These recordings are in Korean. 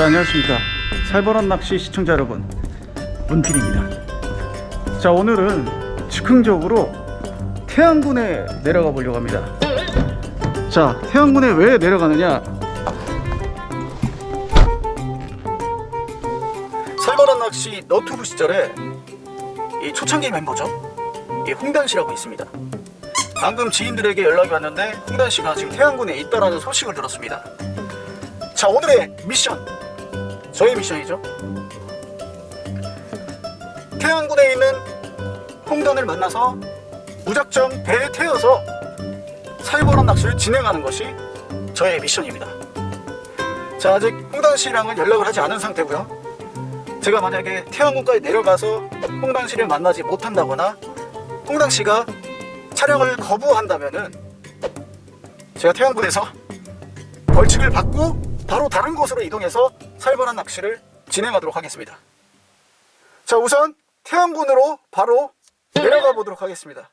자 안녕하십니까. 살벌한 낚시 시청자 여러분 문필입니다. 자 오늘은 즉흥적으로 태안군에 내려가 보려고 합니다. 자 태안군에 왜 내려가느냐? 살벌한 낚시 너튜브 시절에 이 초창기 멤버죠? 이 홍단 씨라고 있습니다. 방금 지인들에게 연락이 왔는데 홍단 씨가 지금 태안군에 있다라는 소식을 들었습니다. 자 오늘의 미션 저의 미션이죠. 태안군에 있는 홍단을 만나서 무작정 배에 태워서 살벌한 낚시를 진행하는 것이 저의 미션입니다. 자 아직 홍단 씨랑은 연락을 하지 않은 상태고요. 제가 만약에 태안군까지 내려가서 홍당 씨를 만나지 못한다거나 홍당 씨가 촬영을 거부한다면은 제가 태안군에서 벌칙을 받고 바로 다른 곳으로 이동해서 살벌한 낚시를 진행하도록 하겠습니다. 자 우선 태안군으로 바로 내려가 보도록 하겠습니다.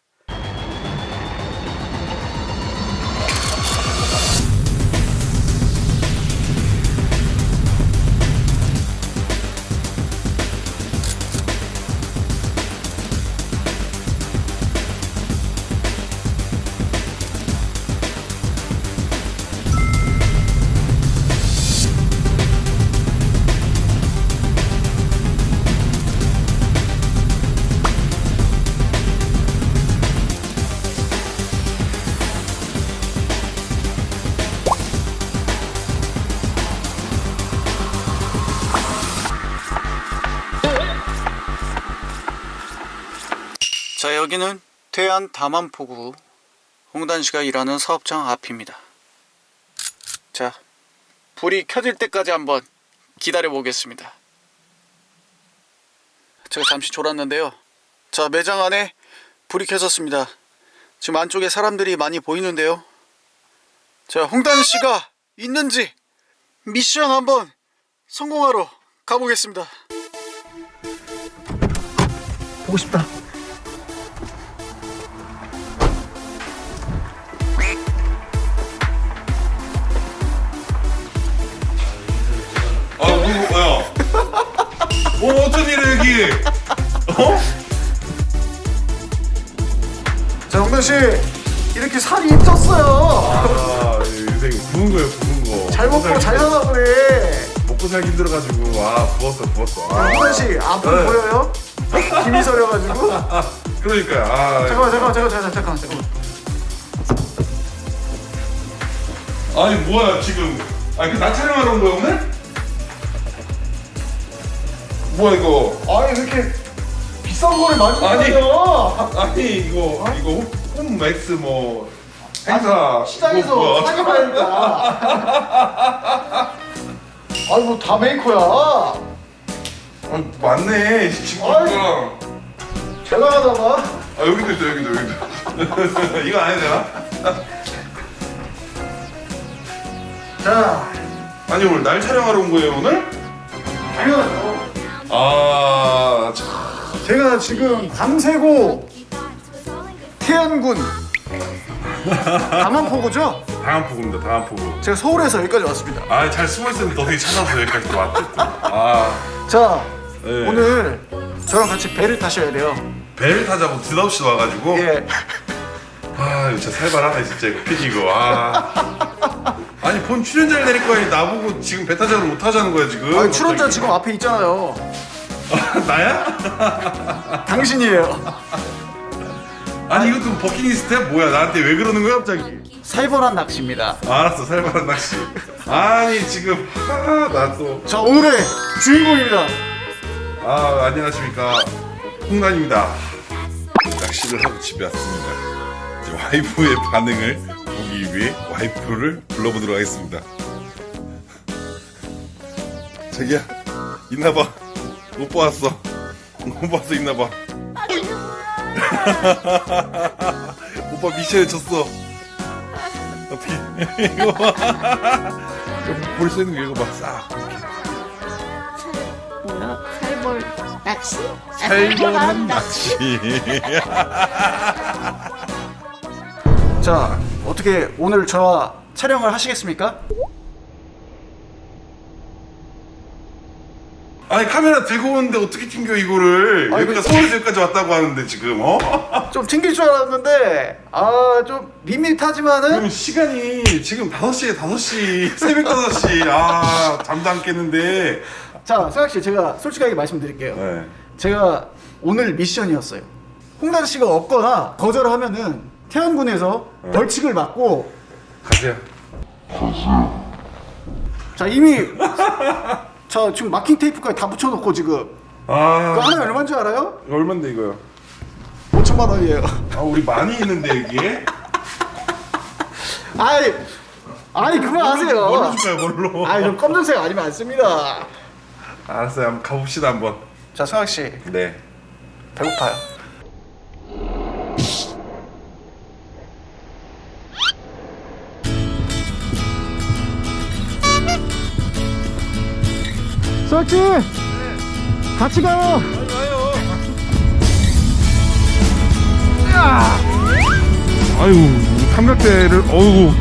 여기는 태안 다만포구 홍단 씨가 일하는 사업장 앞입니다. 자 불이 켜질 때까지 한번 기다려 보겠습니다. 제가 잠시 졸았는데요. 자 매장 안에 불이 켜졌습니다. 지금 안쪽에 사람들이 많이 보이는데요. 자 홍단 씨가 있는지 미션 한번 성공하러 가보겠습니다. 보고 싶다. 어, 어쩐 일이야, 여기? 어? 자, 홍단 씨 이렇게 살이 쪘어요. 아, 요새 이거 부은 거예요, 부은 거. 잘 먹고 잘 사나 보네. 먹고 살기 힘들어가지고, 아, 부었어, 부었어. 아, 홍단 씨 앞은 네. 보여요? 김이 서려가지고. 아, 그러니까요. 아, 잠깐만, 잠깐만, 잠깐만, 잠깐만, 잠깐만, 잠깐만. 아니, 뭐야, 지금. 아니, 그나 촬영하러 온 거야, 오늘? 뭐야, 이거. 아니 이렇게 비싼 거를 많이 아니. 사요. 아니, 이거, 이거 홈- 홈맥스 뭐. 행사. 시장에서 이거 뭐야? 사기 말니까. 아니 뭐 다 메이커야. 아, 맞네. 아이. 아, 제가 하다가 여기도 있어, 여기도, 여기도. 이거 안 해도 되나? 자 아니, 오늘 날 촬영하러 온 거예요, 오늘? 당연하죠. 아, 참. 제가 지금 밤새고 태안군 남한포구죠? 다음 포구입니다. 다음 포구. 제가 서울에서 여기까지 왔습니다. 아, 잘 숨어 있었는데 너희 찾아서 여기까지 또 왔대. 또. 아, 자 네. 오늘 저랑 같이 배를 타셔야 돼요. 배를 타자고 드없이 와가지고. 예. 아, 이거 진짜 살벌하네 진짜 이거 피디 이거. 아. 아니 본 출연자를 내릴 거야. 나보고 지금 배 타자고 못 타자는 거야 지금. 아니, 출연자 갑자기. 지금 앞에 있잖아요. 나야? 당신이에요. 아니 이것도 버킷리스트야 뭐야? 나한테 왜 그러는 거야 갑자기? 살벌한 낚시입니다. 알았어 살벌한 낚시. 아니 지금 또. 자 오늘의 주인공입니다. 아 안녕하십니까 홍단입니다 낚시를 하고 집에 왔습니다 이제 와이프의 반응을 보기 위해 와이프를 불러보도록 하겠습니다. 자기야 있나봐. 오빠 왔어. 오빠 왔어 있나봐. 오빠 미션에 졌어. 어떻게 이거 봐. 볼수 있는 거 읽어봐. 싹. 뭐야? 살벌 낚시? 살벌한 낚시. 자 어떻게 오늘 저와 촬영을 하시겠습니까? 아니 카메라 들고 오는데 어떻게 튕겨 이거를 아니, 여기가 그- 서울에서 여기까지 왔다고 하는데 지금 어? 좀 튕길 줄 알았는데 아좀 밋밋하지만은 시간이 지금 5시에 5시 새벽 5시 아 잠도 안 깼는데 자 승학 씨 제가 솔직하게 말씀드릴게요. 네. 제가 오늘 미션이었어요. 홍단 씨가 없거나 거절하면은 태안군에서 벌칙을 받고 가세요 자 이미 저 지금 마킹 테이프까지 다 붙여놓고 지금 아 그거 하나에 얼마인 줄 알아요? 얼만데 이거요? 5천만 원이에요. 아 우리 많이 있는데 여기에? 아이 아니 그거 뭘로 아세요. 줄까요 뭘로? 아이 좀 검정색 아니면 안 씁니다. 알았어요 한번 가봅시다 한번 자 승학 씨 네 배고파요. 씨 같이 가요. 아유 삼각대를 어우.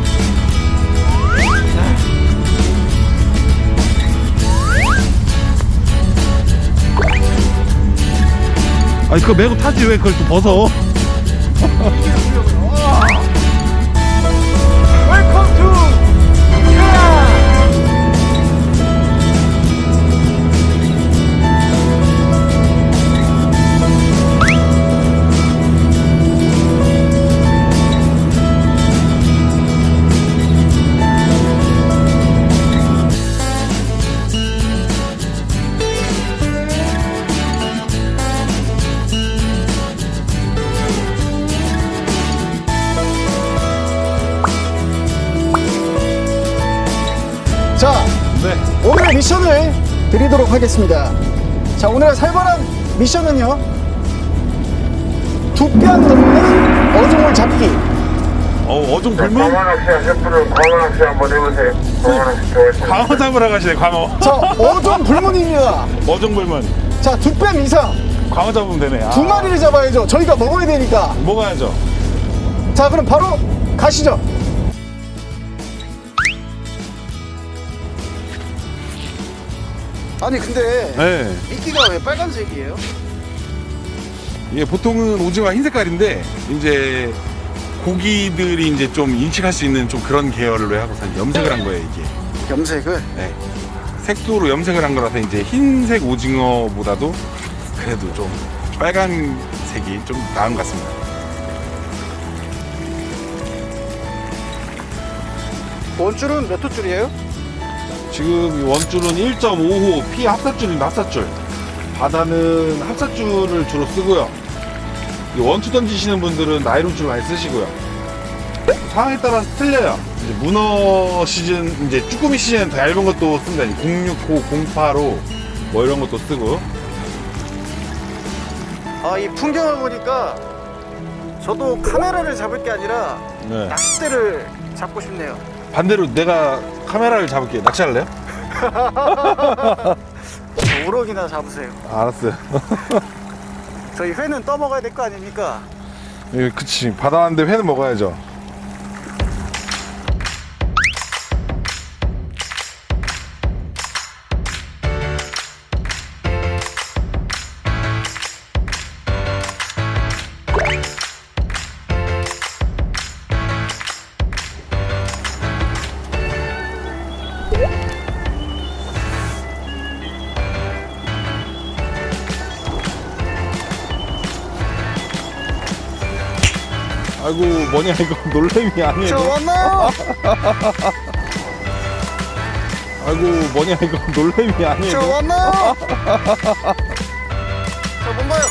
아니 그거 메고 타지 왜 그걸 또 벗어 드리도록 하겠습니다. 자, 오늘의 살벌한 미션은요. 두뺨 넘는 어종을 잡기. 어, 어종 자, 불만? 광어 낚시 하실 분은 광어 낚시 한번 해보세요. 광어 낚시 좋아하시는 광어 잡으러 가시네 광어 자, 어종 불문입니다. 어종 불만 자, 두 뺨 이상 광어 잡으면 되네 아, 두 마리를 잡아야죠. 저희가 먹어야 되니까. 먹어야죠 자, 그럼 바로 가시죠. 아니 근데 네 미끼가 왜 빨간색이에요? 이게 보통은 오징어가 흰 색깔인데 이제 고기들이 이제 좀 인식할 수 있는 좀 그런 계열로 하고 사 염색을 한 거예요 이게 염색을 네. 색소로 염색을 한 거라서 이제 흰색 오징어보다도 그래도 좀 빨간색이 좀 나은 것 같습니다. 원줄은 몇 호줄이에요? 지금 이 원줄은 1.5호 피 합사줄입니다. 합사줄. 바다는 합사줄을 주로 쓰고요. 이 원투 던지시는 분들은 나이론줄 많이 쓰시고요. 상황에 따라서 틀려요. 이제 문어 시즌, 이제 쭈꾸미 시즌은 더 얇은 것도 씁니다. 065, 08호 뭐 이런 것도 쓰고. 아 이 풍경을 보니까 저도 카메라를 잡을 게 아니라 네. 낚싯대를 잡고 싶네요. 반대로 내가 카메라를 잡을게. 낚시할래요? 저 우럭이나 잡으세요. 알았어요. 저희 회는 떠먹어야 될 거 아닙니까? 예, 그치. 바다 왔는데 회는 먹어야죠. 아이고, 뭐냐, 이거. 놀래미 아니에요? 왔나요? 아이고, 뭐냐, 이거. 놀래미 아니에요? 왔나요? 저 뭔가요?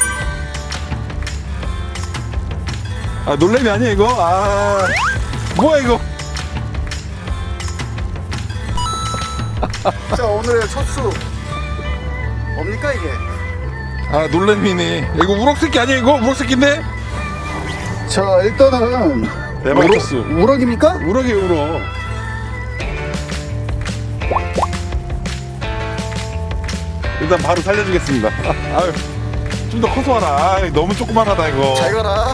아, 놀래미 아니에요, 이거? 아. 뭐야, 이거? 자 오늘의 첫 수 뭡니까 이게? 아, 놀래미네. 이거 우럭새끼 아니에요, 이거? 우럭새끼인데? 자 일단은 대박 우럭- 첫수. 우럭입니까? 우럭이에요, 우럭. 일단 바로 살려주겠습니다. 아유, 좀 더 커서 와라. 너무 조그만하다, 이거. 잘 가라.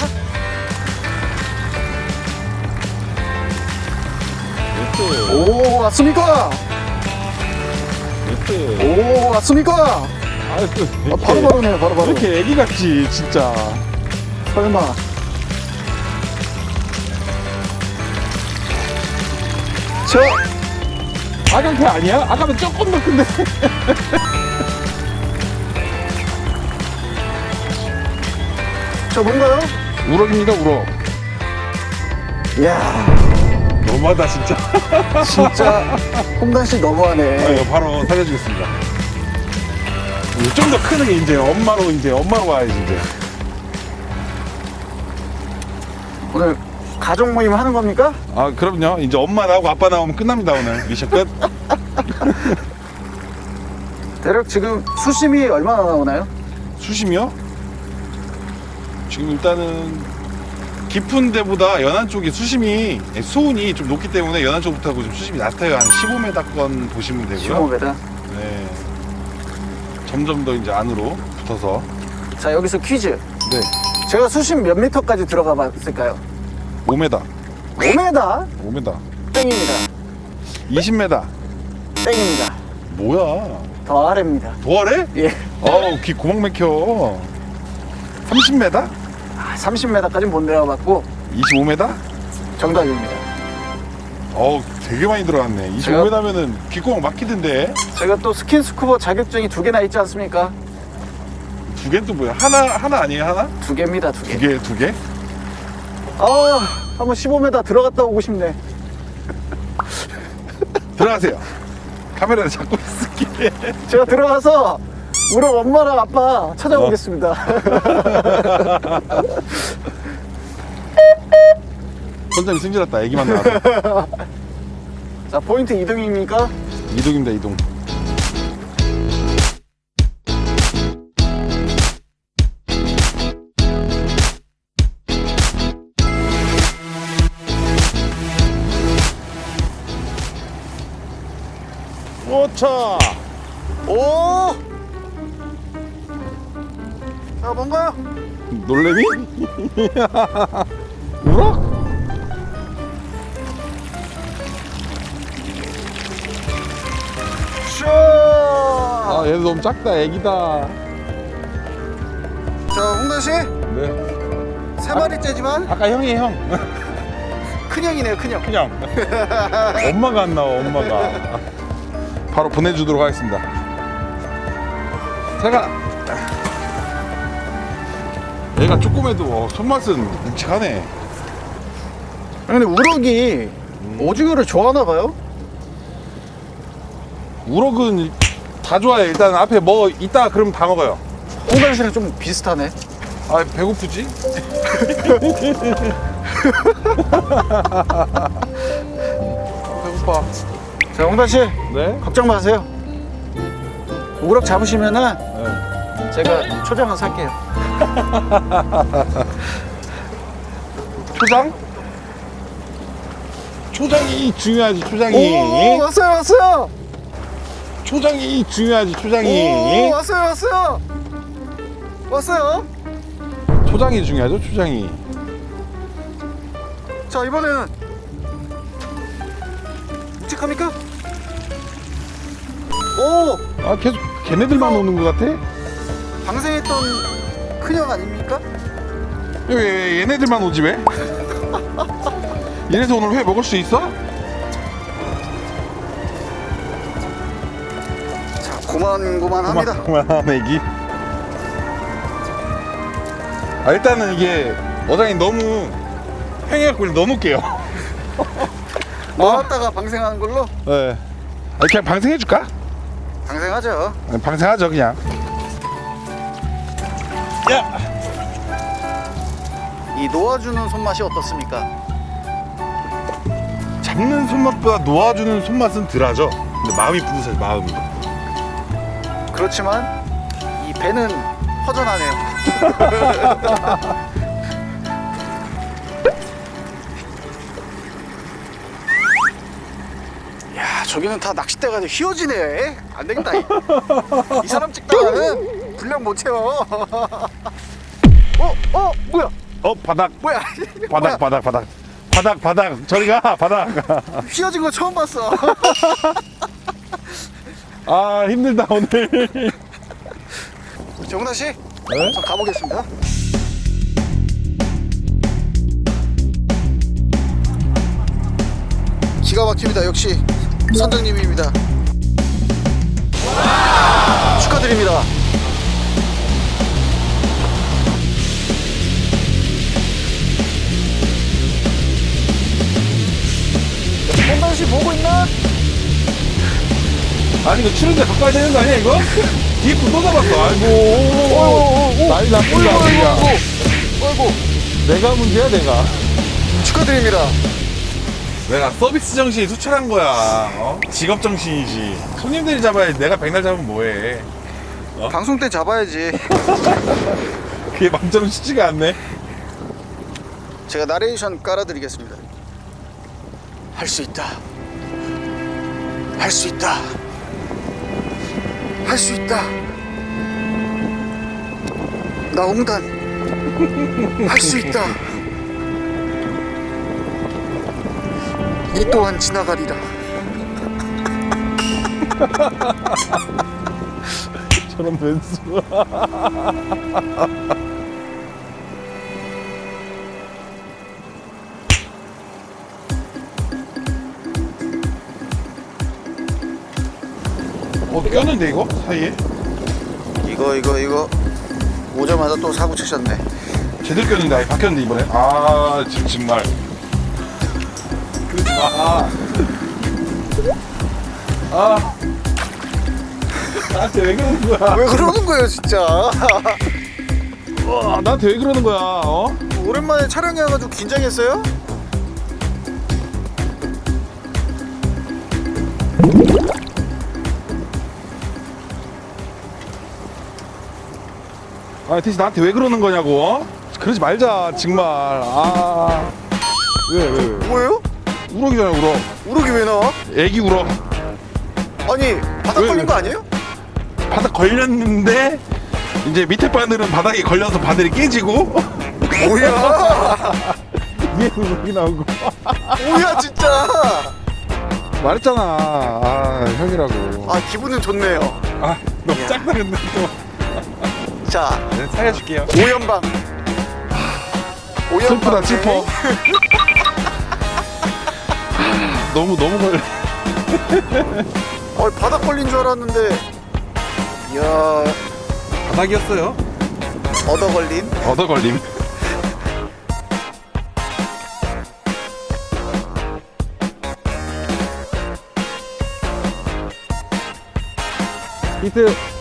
오 왔습니까? 오 왔습니까? 아, 또 아, 바로 바로네요 바로 바로 이렇게 애기 같지, 진짜. 설마 저 아강태 아니야? 아까는 조금 더 큰데. 저 뭔가요? 우럭입니다, 우럭. 이야 너무하다, 진짜. 진짜 홍단 씨 너무하네 아, 이거 바로 살려주겠습니다. 좀 더 크는 게 이제 엄마로 이제 엄마로 와야지 이제. 오늘 가족 모임 하는 겁니까? 아 그럼요. 이제 엄마 나오고 아빠 나오면 끝납니다 오늘 미션 끝. 대략 지금 수심이 얼마나 나오나요? 수심이요? 지금 일단은 깊은 데보다 연안 쪽이 수심이 수온이 좀 높기 때문에 연안 쪽부터 좀 수심이 낮아요. 한 15m권 보시면 되고요. 15m 네. 점점 더 이제 안으로 붙어서. 자 여기서 퀴즈 네. 제가 수심 몇 미터까지 들어가 봤을까요? 5m. 5m? 5m. 땡입니다 20m. 땡입니다 뭐야? 더 아래입니다 도아래? 예 어우 귀 구멍 막혀 30m? 아, 30m까지 못 내려봤고 25m? 정답입니다 어우 되게 많이 들어갔네 제가- 25m면은 귓구멍 막히던데 제가 또 스킨스쿠버 자격증이 두 개나 있지 않습니까? 두 개는 또 뭐야 하나 하나 아니에요 하나? 두 개입니다 두두 개. 개두 개? 아 한번 15m 들어갔다 오고 싶네. 들어가세요. 카메라를 잡고 있을게. 제가 들어가서 우리 엄마랑 아빠 찾아오겠습니다. 선장이 승질났다. 애기만 나와서. 자 포인트 이동입니까? 이동입니다 이동 오차 오! 자 뭔가요? 놀래미? 우럭? 슈! 아 얘도 너무 작다 애기다 자 홍단 씨, 네 세 마리째지만 아까 형이 형 큰 형이네요, 큰 형. 그냥 엄마가 안 나와 엄마가 바로 보내주도록 하겠습니다 제가 얘가 조금해도 어, 손맛은 묵직하네 근데 우럭이 오징어를 좋아하나 봐요? 우럭은 다 좋아해 일단 앞에 뭐 있다 그러면 다 먹어요 씨랑 좀 비슷하네. 아 배고프지? 배고파 자 홍단 씨, 네? 걱정 마세요. 우럭 잡으시면은 네. 제가 초장을 살게요. 초장? 초장이 중요하지 초장이 오, 왔어요, 왔어요. 초장이 중요하지 초장이 오, 왔어요, 왔어요. 왔어요. 초장이 중요하죠 초장이 자 이번에는 묵직합니까? 오, 아 계속 걔네들만 오는 것 같아? 방생했던 큰형 아닙니까? 왜, 왜 얘네들만 오지 왜? 이래서 오늘 회 먹을 수 있어? 자, 고만고만합니다. 그만 애기 아 일단은 이게 어장이 너무 횡해갖고 넣어놓을게요 나왔다가 방생하는 걸로 네 아, 그냥 방생해줄까? 방생하죠. 아니, 방생하죠 그냥 야! 이 놓아주는 손맛이 어떻습니까? 잡는 손맛보다 놓아주는 손맛은 덜하죠 근데 마음이 뿌듯해 마음이 그렇지만 이 배는 허전하네요. 저기는 다 낚싯대가 휘어지네. 안 되겠다. 이, 이 사람 찍다가는 분량 못 채워. 어, 어, 뭐야? 어 바닥 뭐야? 바닥 바닥 바닥 바닥 바닥 저리 가 바닥 휘어진 거 처음 봤어. 아 힘들다 오늘 정훈아 씨, 네? 저 가보겠습니다. 기가 막힙니다. 역시 선장님입니다. 축하드립니다. 홍단 씨 보고 있나? 아니 이거 추는데 바꿔야 되는 거 아니야 이거? 뒤에 또 잡았어 아이고 난리 우리가 어이구, 내가 문제야 내가 축하드립니다. 내가 서비스 정신이 투철한 거야 어? 직업 정신이지 손님들이 잡아야지 내가 백날 잡으면 뭐해 방송 때 잡아야지. 그게 쉽지가 않네 제가 나레이션 깔아드리겠습니다. 할 수 있다. 할 수 있다. 할 수 있다. 나 홍단. 할 수 있다. 이 또한 지나가리라. 저런 변수 어 꼈는데 이거? 사이에? 이거 이거 이거. 오자마자 또 사고 치셨네. 제대로 꼈는데 아예 바뀌었는데 이번에? 아 지금 정말 마. 아 나한테 왜 그러는 거야 왜 그러는 거예요 진짜? 와, 나한테 왜 그러는 거야 어? 오랜만에 촬영해가지고 긴장했어요? 아 대신 나한테 왜 그러는 거냐고 어? 그러지 말자 정말 아 왜 왜 왜, 왜? 뭐예요? 우럭이잖아 우럭 우럭이 왜 나와? 애기 우럭 아니 바닥 왜, 걸린 왜? 거 아니에요? 바닥 걸렸는데 이제 밑에 바늘은 바닥에 걸려서 바늘이 깨지고 뭐야? 위에 우럭이 나오고 뭐야 진짜? 말했잖아 아 형이라고 아 기분은 좋네요. 아 너무 야. 짝다 근데 또자 네, 살려줄게요 오연방. 오연방. 슬프다 슬퍼 너무 너무 걸려. 어 바닥 걸린 줄 알았는데. 이야. 바닥이었어요. 얻어 걸린. 얻어 걸림. 히트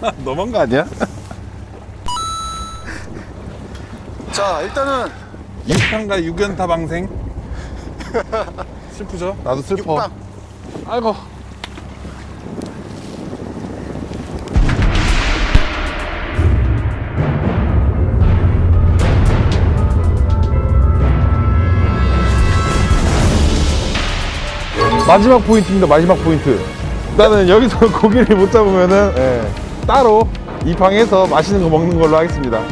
너무한 거 아니야? 자 일단은 육탄과 육연 타 방생 슬프죠? 나도 슬퍼 육방. 아이고 마지막 포인트입니다 마지막 포인트 일단은 여기서 고기를 못 잡으면은 예, 따로 이 방에서 맛있는 거 먹는 걸로 하겠습니다.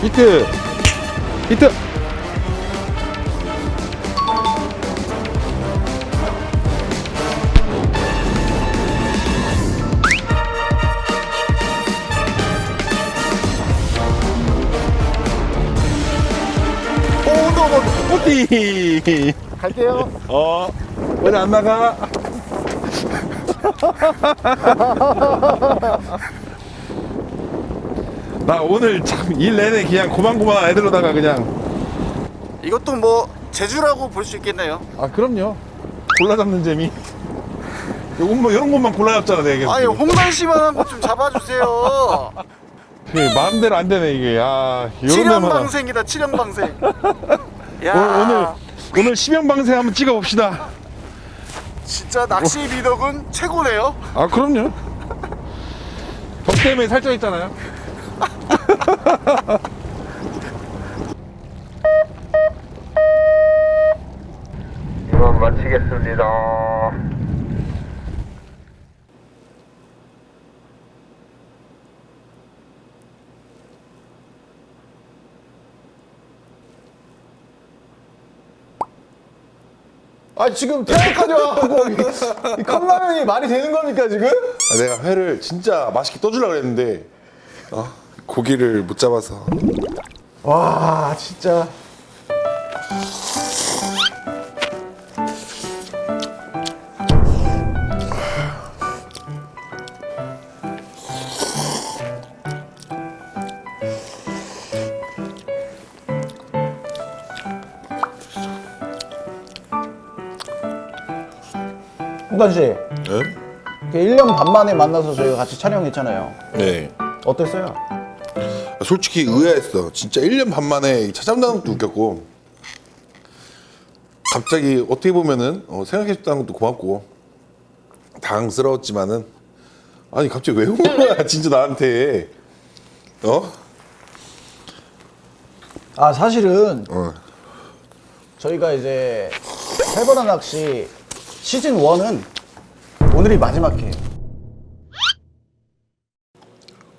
히트! 히트 뿌띠 갈게요. 어 어디 안 나가 나 오늘 참 일 내내 그냥 고만고만 애들로다가 그냥 이것도 뭐 제주라고 볼 수 있겠네요. 아 그럼요 골라 잡는 재미 요건 뭐 이런 것만 골라 잡잖아 내가 계속 아니 홍단 씨만한 거좀 잡아주세요. 그 마음대로 안 되네 이게 아 칠형 데만 방생이다 칠형 방생. 야. 오 늘 오늘 오늘 심연방생 한번 찍어봅시다. 진짜 낚시 미덕은 최고네요. 아 그럼요. 덕 때문에 살쪄 있잖아요. 이만 마치겠습니다. 감사합니다. 아 지금 태양까지 와갖고 이, 이 컵라면이 말이 되는 겁니까 지금? 아, 내가 회를 진짜 맛있게 떠주려고 그랬는데 어? 고기를 못 잡아서 와 진짜 홍단 씨, 네? 1년 반 만에 만나서 저희가 같이 촬영했잖아요. 네 어땠어요? 솔직히 의아했어 진짜 1년 반 만에 찾아온다는 것도 웃겼고 갑자기 어떻게 보면은 어, 생각해줬다는 것도 고맙고 당황스러웠지만은 아니 갑자기 왜 온 거야 진짜 나한테 어? 아 사실은 어. 저희가 이제 살벌한 낚시 시즌 1은 오늘이 마지막 회예요.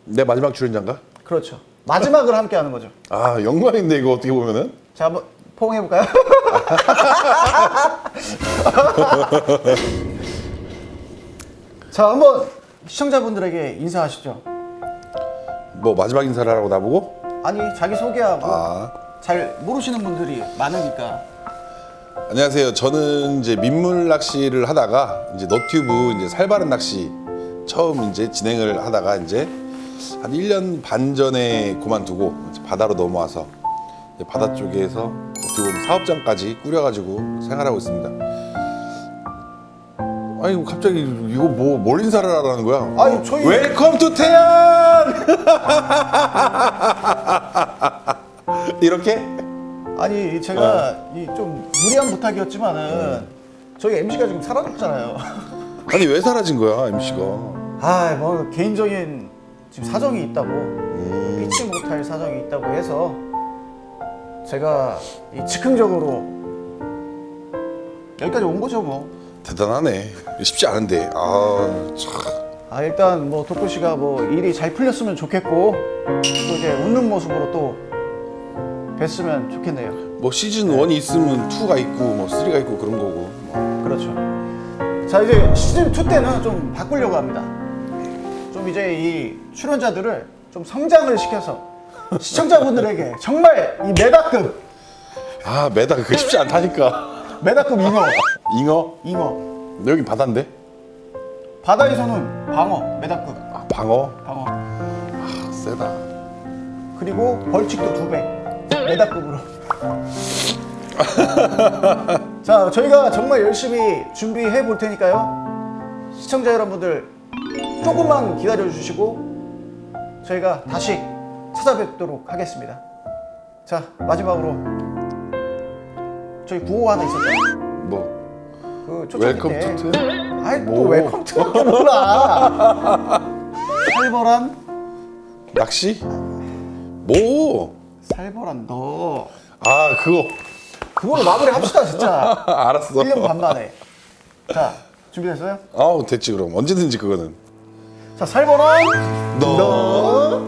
내 마지막 출연자인가? 그렇죠. 마지막을 함께 하는 거죠. 아 영광인데 이거 어떻게 보면은 자, 한번 포옹해 볼까요? 자, 한번 시청자분들에게 인사하시죠. 뭐 마지막 인사를 하라고 나보고? 아니, 자기 소개하고 아 잘 모르시는 분들이 많으니까. 안녕하세요. 저는 이제 민물 낚시를 하다가 이제 너튜브 이제 살바른 낚시 처음 이제 진행을 하다가 이제 한 1년 반 전에 그만두고 이제 바다로 넘어와서 이제 바다 쪽에서 어떻게 보면 사업장까지 꾸려가지고 생활하고 있습니다. 아니 갑자기 이거 뭐 뭘 인사를 하라는 거야? 아니, 저희- 웰컴 투 태안 이렇게 아니, 제가 이 좀 무리한 부탁이었지만은 저희 MC가 지금 사라졌잖아요. 아니 왜 사라진 거야 MC가? 아, 뭐 개인적인 지금 사정이 있다고 피치 못할 사정이 있다고 해서 제가 이 즉흥적으로 여기까지 온 거죠 뭐. 대단하네. 쉽지 않은데. 아, 참. 아 일단 뭐 도쿄 씨가 뭐 일이 잘 풀렸으면 좋겠고 또 이제 웃는 모습으로 또 뵀으면 좋겠네요. 뭐 시즌 1이 있으면 2가 있고 뭐 3가 있고 그런 거고. 뭐. 그렇죠. 자 이제 시즌 2 때는 좀 바꾸려고 합니다. 좀 이제 이 출연자들을 좀 성장을 시켜서 시청자분들에게 정말 이 메다급 아, 메다 그게 쉽지 않다니까. 메다급 잉어 잉어? 잉어 여기 바다인데? 바다에서는 방어 메다급 아, 방어? 방어 아, 세다. 그리고 벌칙도 두 배 메다급으로 자 저희가 정말 열심히 준비해 볼 테니까요 시청자 여러분들 조금만 기다려 주시고 저희가 다시 찾아뵙도록 하겠습니다 자 마지막으로 저희 구호 하나 있었잖아요 뭐, 그 초창기 웰컴 때 투 트? 아이 또 뭐. 웰컴 투밖에 몰라 살벌한 낚시? 뭐? 살벌한 너 아, 그거. 그걸로 마무리 합시다 진짜 알았어. 1년 반 만에 자 준비됐어요? 아우, 됐지, 그럼. 언제든지 그거는. 자 살벌한 너